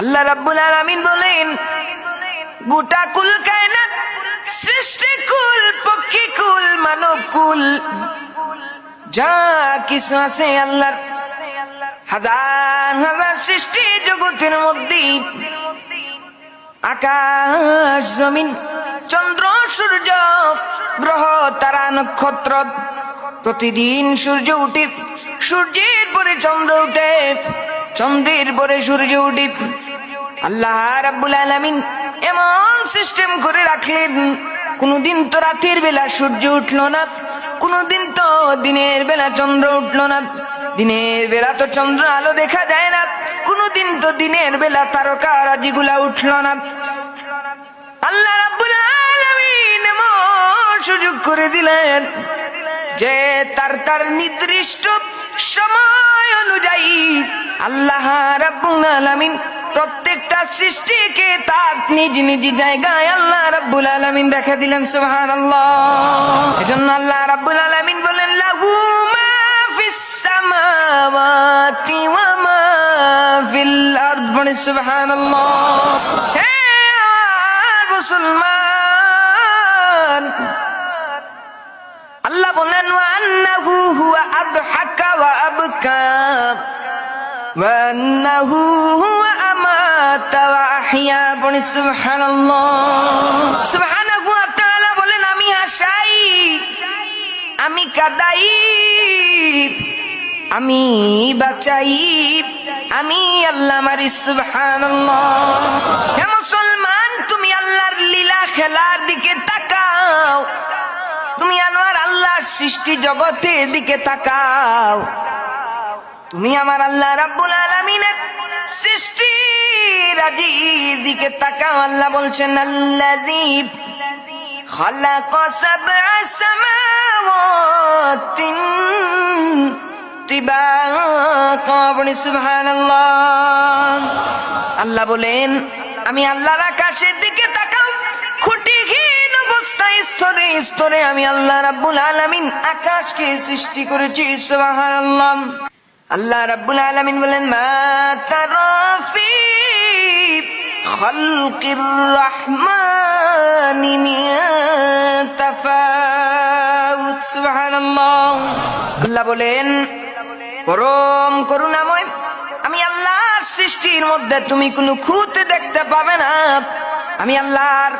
আল্লাহ রাব্বুল আলামিন বলেন, গোটা কুল কায়নাত সৃষ্টি কুল, পক্ষী কুল, মানব কুল, যা কিছু আছে আল্লাহর। হাজার হাজার সৃষ্টি জগতের মধ্যে, আকাশ, জমিন, চন্দ্র, সূর্য গ্রহ, তারা নক্ষত্র। প্রতিদিন সূর্য উঠে, সূর্যের পরে চন্দ্র উঠে, চন্দ্রের পরে সূর্য উঠে। আল্লাহ রাব্বুল আলামিন এমন সিস্টেম করে রাখলেন, কোনদিন তো রাতের বেলা সূর্য উঠল না, কোনদিন তো দিনের বেলা চন্দ্র উঠল না। দিনের বেলা তো চন্দ্র আলো দেখা যায় না, কোনদিন তো দিনের বেলা তারকা রাজিগুলা উঠল না। আল্লাহ রাব্বুল দিলেন যে তার তার নির্দিষ্ট সময় অনুযায়ী আল্লাহ রাব্বুল আলামিন প্রত্যেকটা সৃষ্টিকে তার নিজ নিজ জায়গায় আল্লাহ রাব্বুল আলামিন রেখে দিলেন, সুবহানাল্লাহ। এজন্য আল্লাহ রাব্বুল আলামিন বলেন, লাহু মা হে মুসলমান আদহাকা ওয়া আবকা। ওয়া আন্নাহু হুয়া আমাতা ওয়া আহইয়া। বলে, সুবহানাল্লাহ। সুবহানাহু ওয়া তাআলা, বলেন, আমি হাসাই আমি কাদাই। আমি বাঁচাই। আমি আল্লাহ মারি। সুবহানাল্লাহ। সৃষ্টি জগতের দিকে তাকাও তুমি আমার আল্লাহ রাব্বুল আলামিনের সৃষ্টি রাজির দিকে তাকাও আল্লাহ বলছেন আল্লাযী خلق سبع سماوات طباقا বলি সুবহানাল্লাহ আল্লাহ বলেন আমি আল্লাহর আকাশের স্তরে স্তরে আমি আল্লাহ রাব্বুল আলামিন আকাশকে সৃষ্টি করেছি, সুবহানাল্লাহ। আল্লাহ রাব্বুল আলামিন বলেন, মা তারাফি খালকির রহমানি মিন তাফাউত সুবহানাল্লাহ। আল্লাহ বলেন, পরম করুণাময়, আমি আল্লাহর সৃষ্টির মধ্যে তুমি কোনো খুঁত দেখতে পাবে না। আমি আল্লাহর